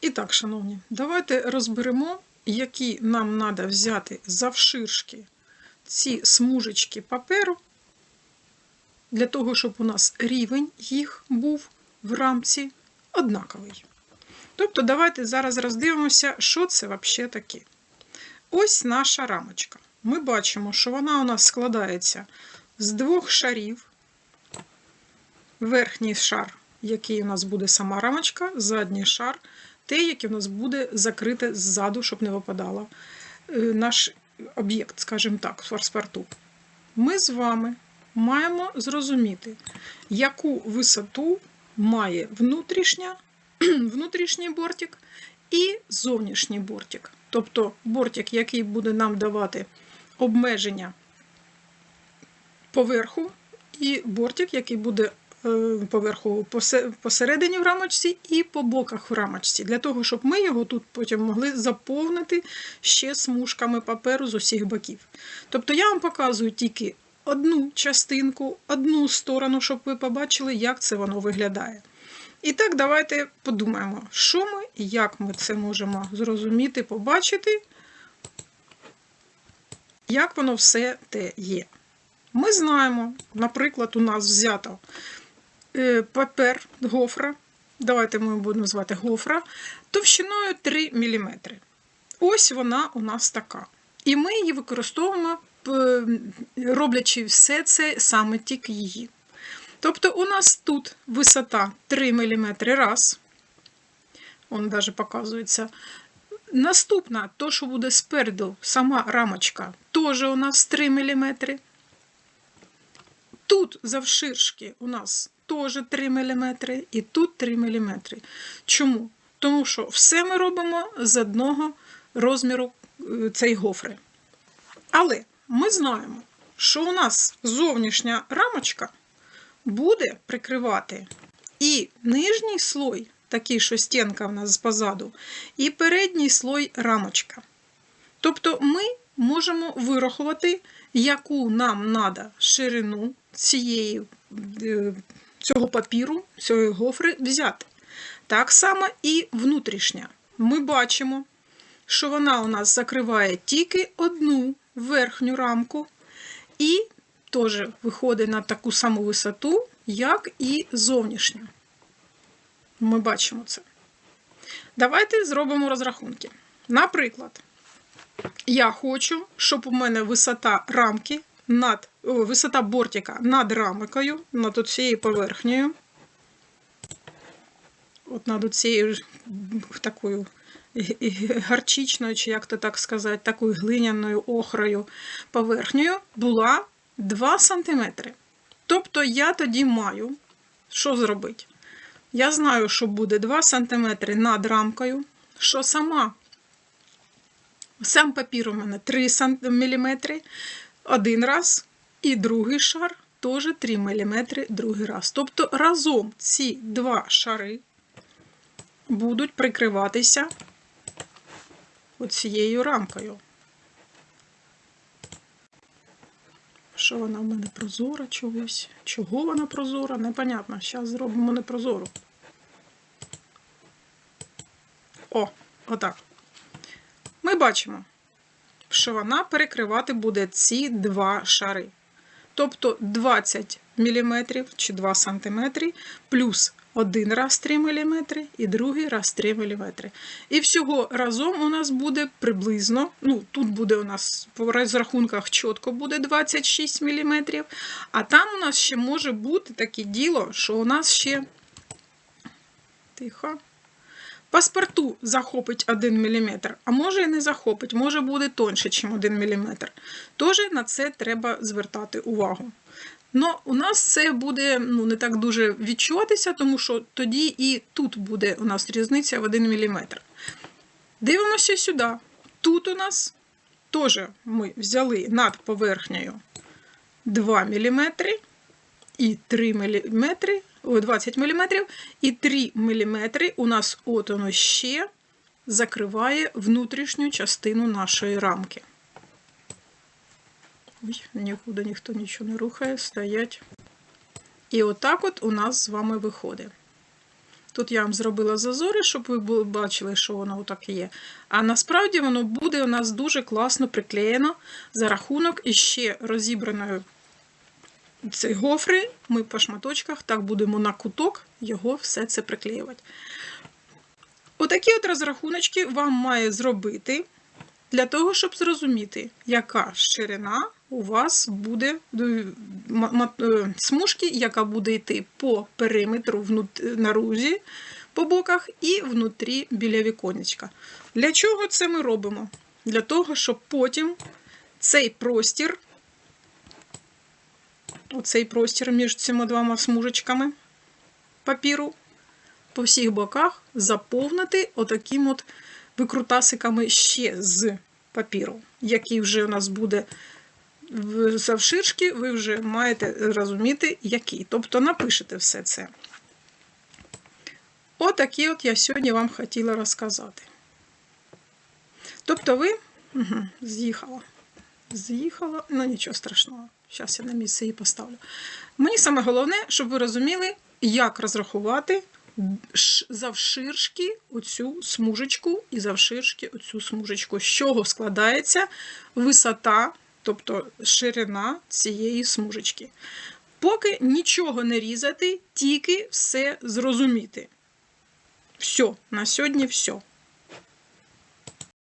І так, шановні, давайте розберемо, які нам треба взяти завширшки ці смужечки паперу, для того, щоб у нас рівень їх був в рамці однаковий. Тобто, давайте зараз роздивимося, що це взагалі таке. Ось наша рамочка. Ми бачимо, що вона у нас складається з двох шарів. Верхній шар, який у нас буде сама рамочка, задній шар, те, який у нас буде закрите ззаду, щоб не випадало е, наш об'єкт, скажімо так, в паспорту. Ми з вами маємо зрозуміти, яку висоту має внутрішня, внутрішній бортик і зовнішній бортик. Тобто бортик, який буде нам давати обмеження поверху, і бортик, який буде поверху посередині в рамочці і по боках в рамочці, для того, щоб ми його тут потім могли заповнити ще смужками паперу з усіх боків. Тобто я вам показую тільки одну частинку, одну сторону, щоб ви побачили, як це воно виглядає. І так, давайте подумаємо, що ми і як ми це можемо зрозуміти, побачити, як воно все те є. Ми знаємо, наприклад, у нас взято е, папер гофра, давайте ми будемо звати гофра, товщиною 3 мм. Ось вона у нас така. І ми її використовуємо, е, роблячи все це саме тільки її. Тобто у нас тут висота 3 мм раз. Он навіть показується. Наступна, то, що буде спереду, сама рамочка, теж у нас 3 мм. Тут завширшки у нас теж 3 мм, і тут 3 мм. Чому? Тому що все ми робимо з одного розміру е, цієї гофри. Але ми знаємо, що у нас зовнішня рамочка буде прикривати і нижній слой, такий, що стінка в нас позаду, і передній слой рамочка. Тобто ми можемо вирахувати, яку нам треба ширину цієї, е, цього папіру, цієї гофри взяти. Так само і внутрішня. Ми бачимо, що вона у нас закриває тільки одну верхню рамку, і теж виходить на таку саму висоту, як і зовнішня. Ми бачимо це. Давайте зробимо розрахунки. Наприклад, я хочу, щоб у мене висота рамки над о, висота бортика над рамкою, над цією поверхнею. От над цією такою гарчичною, чи як то так сказати, такою глиняною охрою поверхнею була 2 см. Тобто я тоді маю, що зробити? Я знаю, що буде 2 см над рамкою, що сама сам папір у мене 3 мм один раз, і другий шар теж 3 мм другий раз. Тобто разом ці два шари будуть прикриватися оцією рамкою. Що вона в мене прозора чогось? Чого вона прозора? Непонятно. Зараз зробимо непрозору. О, отак. Ми бачимо, що вона перекривати буде ці два шари. Тобто 20 мм чи 2 см плюс один раз 3 мм і другий раз 3 мм. І всього разом у нас буде приблизно, ну тут буде у нас по розрахунках чітко буде 26 мм, а там у нас ще може бути таке діло, що у нас ще тихо. Паспорту захопить 1 мм, а може і не захопить, може буде тонше, ніж 1 мм. Тож на це треба звертати увагу. Но у нас це буде ну, не так дуже відчуватися, тому що тоді і тут буде у нас різниця в 1 мм. Дивимося сюди. Тут у нас теж ми взяли над поверхнею 2 мм і 3 мм, 20 мм, і 3 мм у нас от воно ще закриває внутрішню частину нашої рамки. Ой, нікуди ніхто нічого не рухає, стоять. І отак от у нас з вами виходить. Тут я вам зробила зазори, щоб ви бачили, що воно так є. А насправді воно буде у нас дуже класно приклеєно за рахунок іще розібраної цієї гофри. Ми по шматочках так будемо на куток його все це приклеювати. Отакі от розрахуночки вам має зробити для того, щоб зрозуміти, яка ширина у вас буде е, е, смужки, яка буде йти по периметру внут- наружі, по боках і внутрі біля віконечка. Для чого це ми робимо? Для того, щоб потім цей простір, оцей простір між цими двома смужечками папіру по всіх боках заповнити отаким от викрутасиками ще з папіру, який вже у нас буде завширшки, ви вже маєте розуміти, який. Тобто напишете все це. Отакі от я сьогодні вам хотіла розказати. Тобто ви угу, з'їхала. З'їхала, ну нічого страшного. Зараз я на місце її поставлю. Мені саме головне, щоб ви розуміли, як розрахувати завширшки оцю смужечку і завширшки оцю смужечку. З чого складається висота, тобто ширина цієї смужечки. Поки нічого не різати, тільки все зрозуміти. Все, на сьогодні все.